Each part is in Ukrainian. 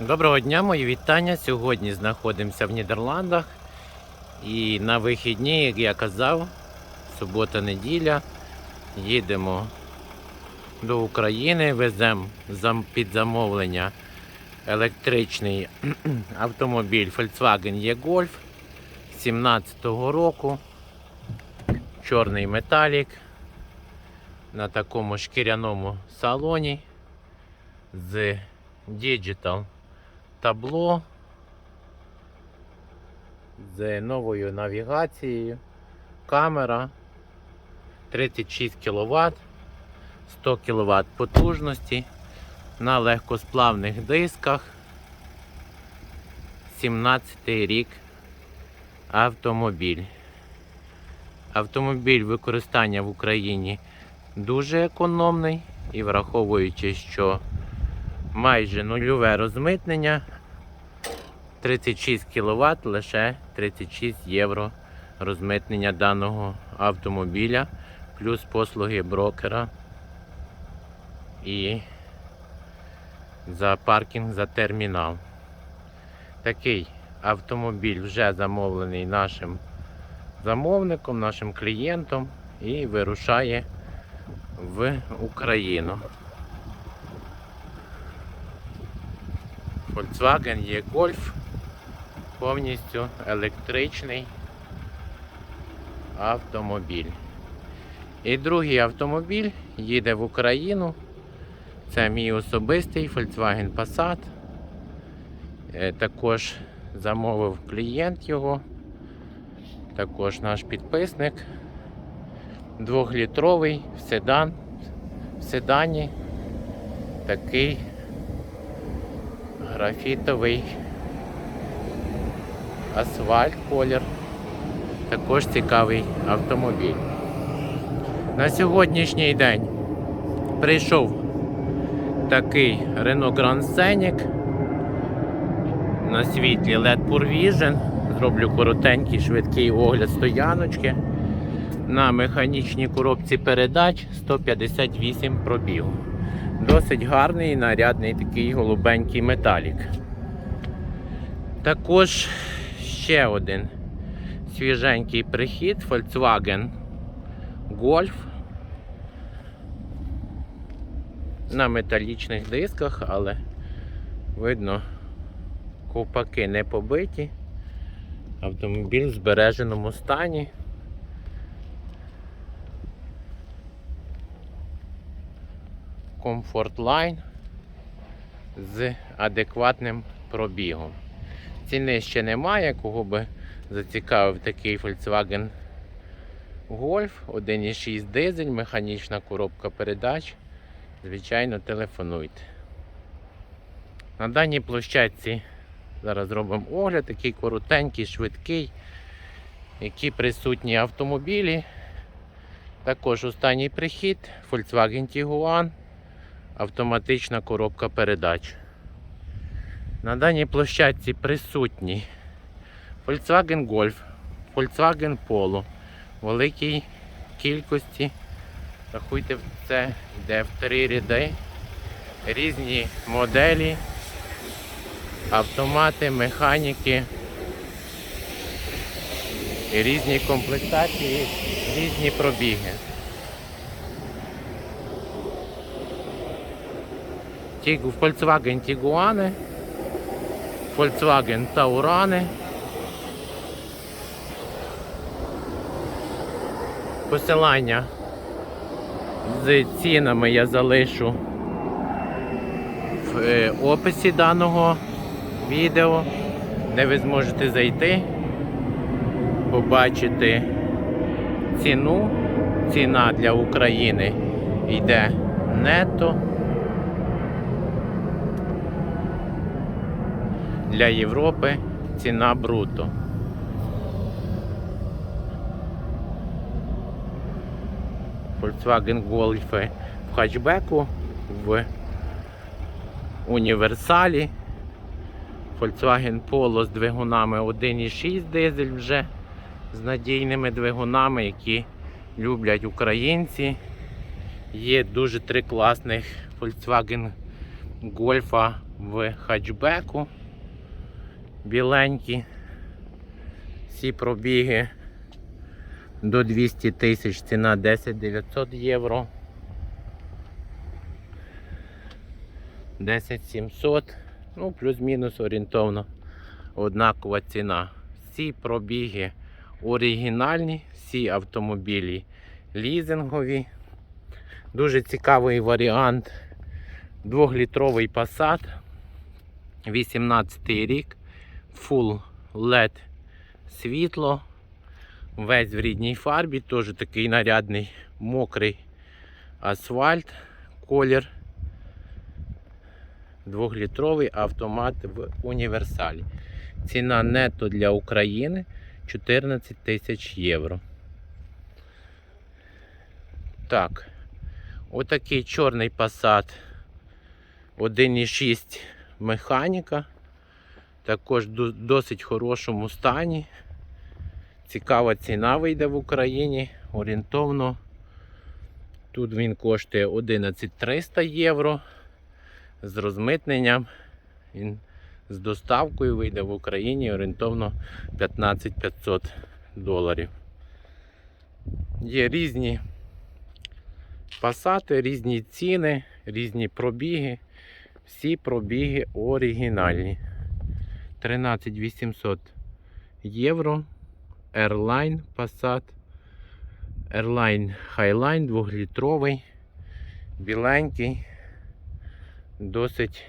Доброго дня, мої вітання. Сьогодні знаходимося в Нідерландах. І на вихідні, як я казав, субота-неділя, їдемо до України, веземо під замовлення електричний автомобіль Volkswagen E-Golf 17-го року. Чорний металік на такому шкіряному салоні з Digital табло з новою навігацією, камера 36 кВт, 100 кВт потужності на легкосплавних дисках. 17 рік автомобіль. Автомобіль використання в Україні дуже економний і враховуючи, що майже нульове розмитнення. 36 кВт, лише 36 євро розмитнення даного автомобіля, плюс послуги брокера і за паркінг за термінал. Такий автомобіль вже замовлений нашим замовником, нашим клієнтом і вирушає в Україну. Volkswagen є Golf, повністю електричний автомобіль. І другий автомобіль їде в Україну. Це мій особистий Volkswagen Passat. Е, Також замовив клієнт його, також наш підписник. Двохлітровий в седан, в седані такий графітовий асфальт колір. Також цікавий автомобіль. На сьогоднішній день прийшов такий Renault Grand Scenic на світлі LED Pure Vision. Зроблю коротенький швидкий огляд стояночки. На механічній коробці передач 158 пробігу. Досить гарний нарядний такий голубенький металік. Також ще один свіженький прихід Volkswagen Golf на металічних дисках, але видно, ковпаки не побиті. Автомобіль в збереженому стані. Comfort Line з адекватним пробігом. Ціни ще немає, кого би зацікавив такий Volkswagen Golf 1.6 дизель, механічна коробка передач. Звичайно, телефонуйте. На даній площадці зараз зробимо огляд, такий коротенький, швидкий, які присутні автомобілі. Також останній прихід Volkswagen Tiguan автоматична коробка передач. На даній площадці присутні Volkswagen Golf, Volkswagen Polo великій кількості. Рахуйте, це йде в три ряди. Різні моделі, автомати, механіки, і різні комплектації, різні пробіги. Volkswagen Tiguan, Volkswagen Taurane. Посилання з цінами я залишу в е, описі даного відео, де ви зможете зайти, побачити ціну. Ціна для України йде нетто. Для Європи ціна бруто. Volkswagen Golf в хатчбеку, в універсалі. Volkswagen Polo з двигунами 1.6 дизель вже з надійними двигунами, які люблять українці. Є дуже три класних Volkswagen Golf в хатчбеку. Біленькі. Всі пробіги до 200 тисяч, ціна 10 900 євро. 10 700, ну плюс-мінус орієнтовно однакова ціна. Всі пробіги оригінальні, всі автомобілі лізингові. Дуже цікавий варіант. Двохлітровий Passat. 18 рік. Full LED світло. Весь в рідній фарбі, теж такий нарядний мокрий асфальт, колір. Двохлітровий автомат в універсалі. Ціна нето для України 14 тисяч євро. Так, отакий чорний Passat 1,6 механіка. Також в досить хорошому стані. Цікава ціна вийде в Україні. Орієнтовно. Тут він коштує 11300 євро. З розмитненням. Він з доставкою вийде в Україні орієнтовно 15500 доларів. Є різні пасати, різні ціни, різні пробіги. Всі пробіги оригінальні. 13800 євро. Airline Passat. Airline Highline 2-літровий, біленький. Досить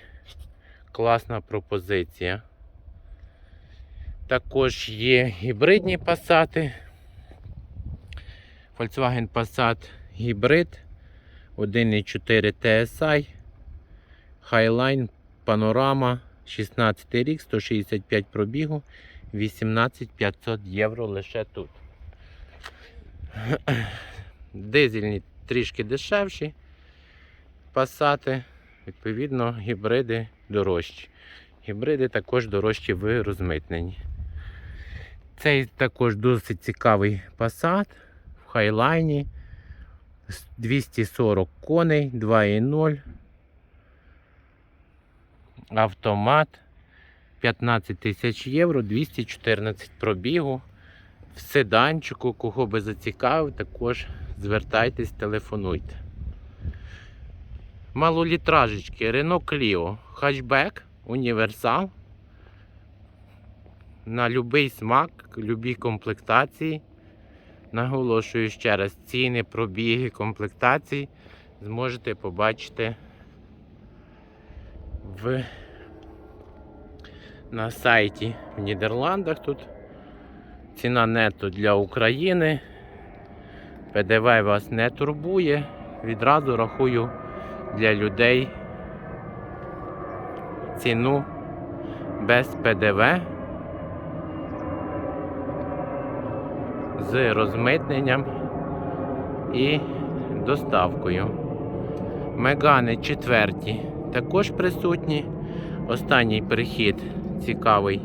класна пропозиція. Також є гібридні Passat. Volkswagen Passat гібрид 1.4 TSI. Highline Panorama 16 рік, 165 пробігу, 18500 євро лише тут. Дизельні трішки дешевші пасати, відповідно, гібриди дорожчі. Гібриди також дорожчі в розмитненні. Цей також досить цікавий Passat в хайлайні. 240 коней, 2.0. Автомат 15 тисяч євро, 214 пробігу. В седанчику, кого би зацікавив, також звертайтесь, телефонуйте. Малолітражечки, Renault Clio, хатчбек, універсал. На будь-який смак, любі комплектації. Наголошую ще раз, ціни, пробіги, комплектації зможете побачити в, на сайті в Нідерландах тут. Ціна нето для України. ПДВ вас не турбує. Відразу рахую для людей ціну без ПДВ. З розмитненням і доставкою. Мегани четверті також присутні. Останній перехід цікавий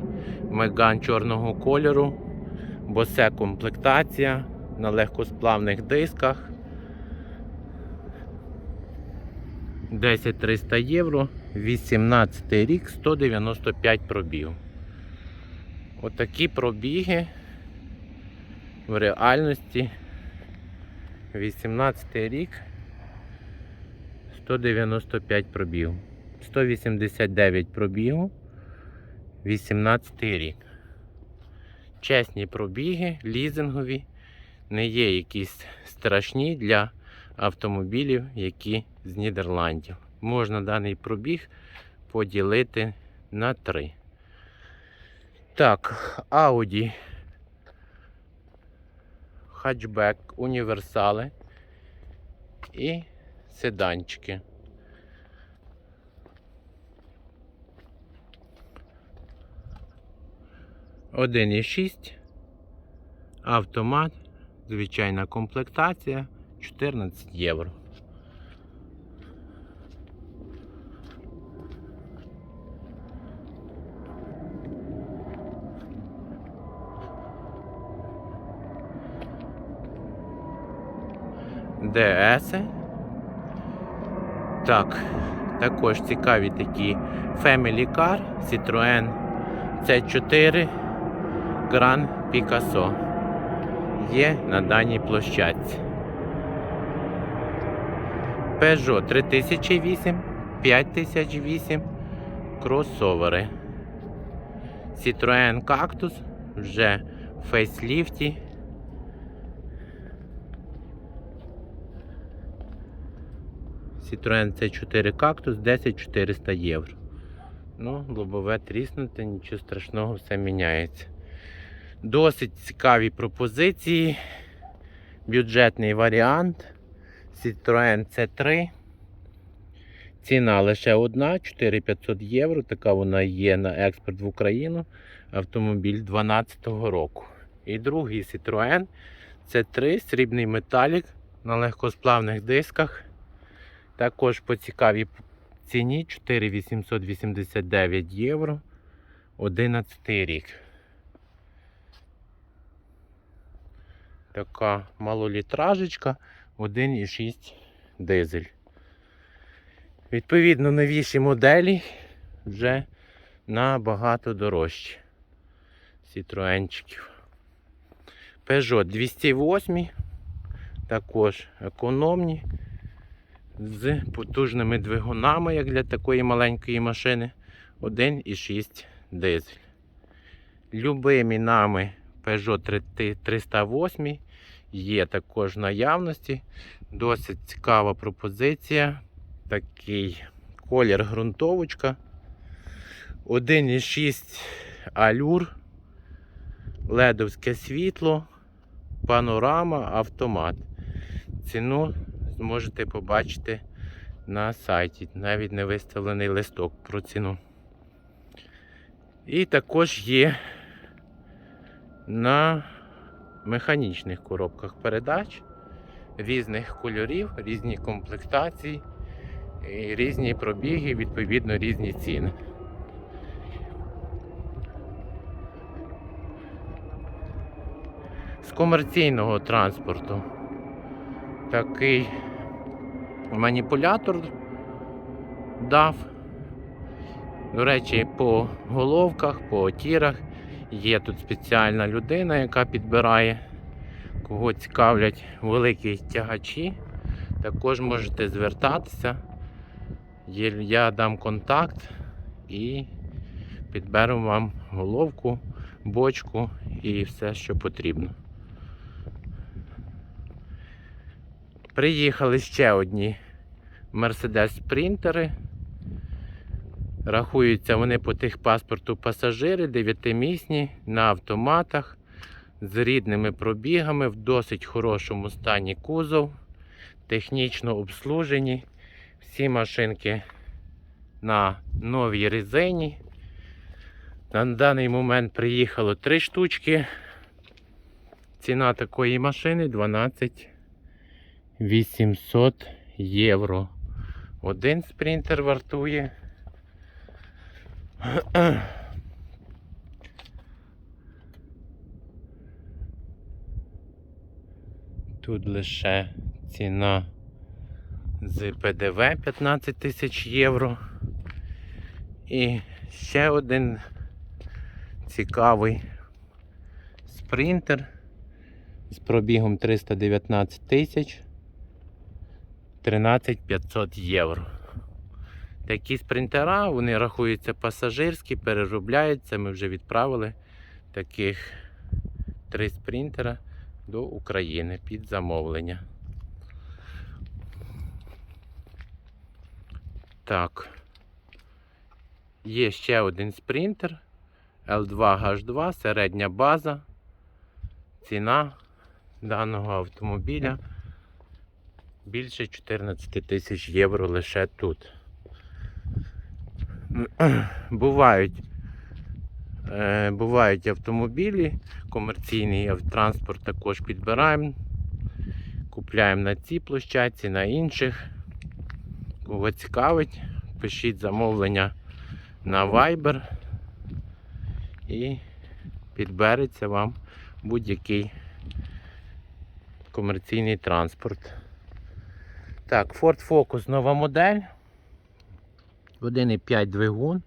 меган чорного кольору, босе комплектація на легкосплавних дисках. 10 300 євро, 18 рік, 195 пробіг. Отакі пробіги в реальності 18 рік 195 пробіг. 189 пробігу 18 рік. Чесні пробіги, лізингові, не є якісь страшні для автомобілів, які з Нідерландів. Можна даний пробіг поділити на 3. Так, Audi хатчбек, універсали і седанчики. Один і шість, автомат, звичайна комплектація 14 євро. ДС. Так, Також цікаві такі Family Car Citroën C4 Grand Picasso. Є на даній площадці. Peugeot 3008, 5008, кросовери. Citroën Cactus вже в фейсліфті. Citroën C4 Cactus 10 400 євро. Ну, лобове тріснуте, нічого страшного, все міняється. Досить цікаві пропозиції. Бюджетний варіант. Citroën C3. Ціна лише одна, 4500 євро. Така вона є на експорт в Україну. Автомобіль 2012 року. І другий Citroën C3, срібний металік на легкосплавних дисках. Також по цікавій ціні 4889 євро. 11 рік. Така малолітражечка 1,6 дизель. Відповідно, новіші моделі вже набагато дорожчі. Сітроенчиків. Peugeot 208, також економні, з потужними двигунами, як для такої маленької машини. 1,6 дизель. Любимі нами Peugeot 308 є також в наявності. Досить цікава пропозиція. Такий колір ґрунтовочка. 1,6 алюр, ледовське світло, панорама, автомат. Ціну зможете побачити на сайті. Навіть не виставлений листок про ціну. І також є на механічних коробках передач різних кольорів, різні комплектації, і різні пробіги, відповідно різні ціни. З комерційного транспорту такий маніпулятор дав. До речі, по головках, по тірах є тут спеціальна людина, яка підбирає, кого цікавлять великі тягачі. Також можете звертатися. Я дам контакт і підберу вам головку, бочку і все, що потрібно. Приїхали ще одні Mercedes спринтери. Рахуються вони по тих паспорту пасажири, дев'ятимісні на автоматах з рідними пробігами, в досить хорошому стані кузов, технічно обслужені. Всі машинки на новій резині. На даний момент приїхало три штучки. Ціна такої машини 12 800 євро. Один спринтер вартує. Тут лише ціна з ПДВ 15 тисяч євро. І ще один цікавий спринтер з пробігом 319 тисяч 13 500 євро. Такі спринтера, вони рахуються пасажирські, переробляються. Ми вже відправили таких три спринтера до України під замовлення. Так. Є ще один спринтер L2H2, середня база. Ціна даного автомобіля більше 14 тисяч євро лише тут. Бувають, е, бувають автомобілі, комерційний транспорт також підбираємо, купляємо на цій площадці, на інших. Кого цікавить, пишіть замовлення на Viber і підбереться вам будь-який комерційний транспорт. Так, Ford Focus нова модель. 1,5 двигун.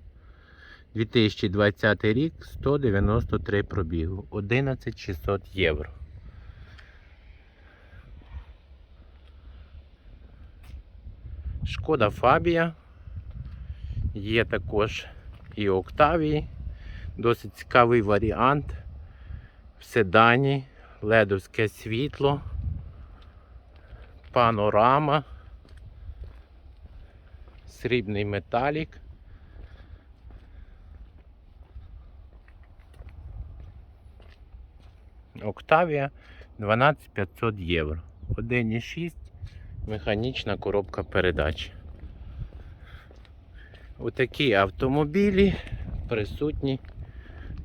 2020 рік 193 пробігу. 11600 євро. Шкода Фабія. Є також і Октавії. Досить цікавий варіант. В седані, ледовське світло, панорама, срібний металік. Октавія 12500 євро. 1,6 механічна коробка передач. Отакі автомобілі присутні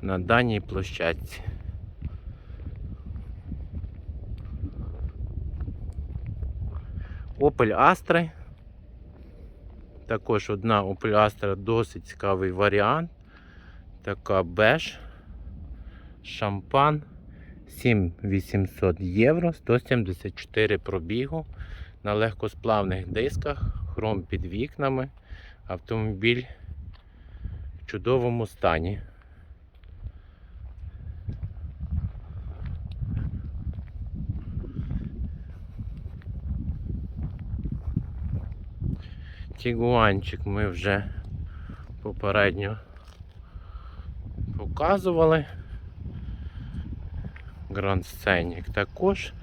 на даній площадці. Opel Astra. Також одна Opel Astra досить цікавий варіант. Така беж. Шампан. 7800 євро, 174 пробігу на легкосплавних дисках, хром під вікнами. Автомобіль в чудовому стані. Тігуанчик ми вже попередньо показували. Grand Scenic також.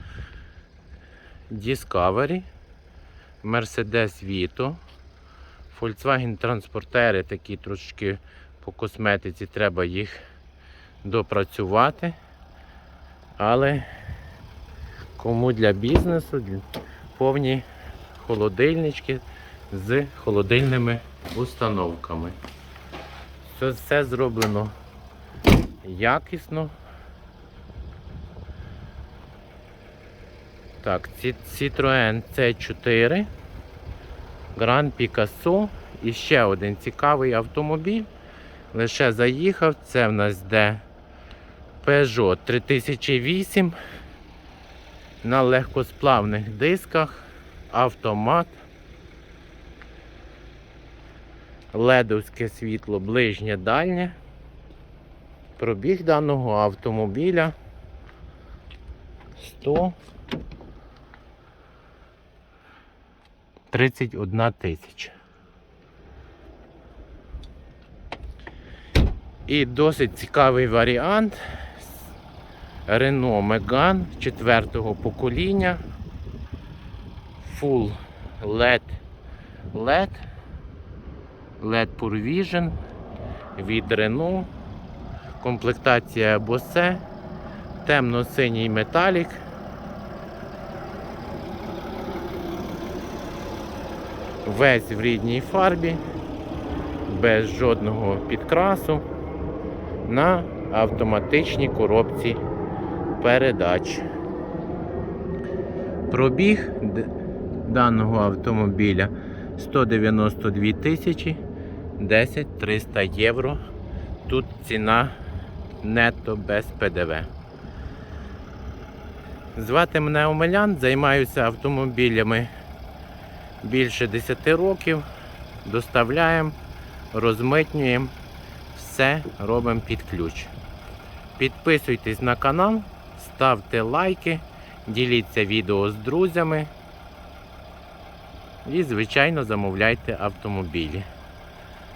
Discovery, Mercedes Vito, Volkswagen транспортери такі трошки по косметиці, треба їх допрацювати. Але кому для бізнесу, повні холодильнички з холодильними установками. Це все зроблено якісно. Так, Citroen C4, Grand Picasso і ще один цікавий автомобіль. Лише заїхав. Це в нас де Peugeot 3008 на легкосплавних дисках, автомат, ледовське світло ближнє дальнє. Пробіг даного автомобіля 100 31 тисяча. І досить цікавий варіант. Renault Megane четвертого покоління. Full LED LED. LED Pure Vision від Renault. Комплектація Bose. Темно-синій металік. Весь в рідній фарбі, без жодного підкрасу на автоматичній коробці передач. Пробіг даного автомобіля 192 тисячі 10 300 євро. Тут ціна нетто без ПДВ. Звати мене Омелян, займаюся автомобілями більше 10 років. Доставляємо, розмитнюємо, все робимо під ключ. Підписуйтесь на канал, ставте лайки, діліться відео з друзями і, звичайно, замовляйте автомобілі.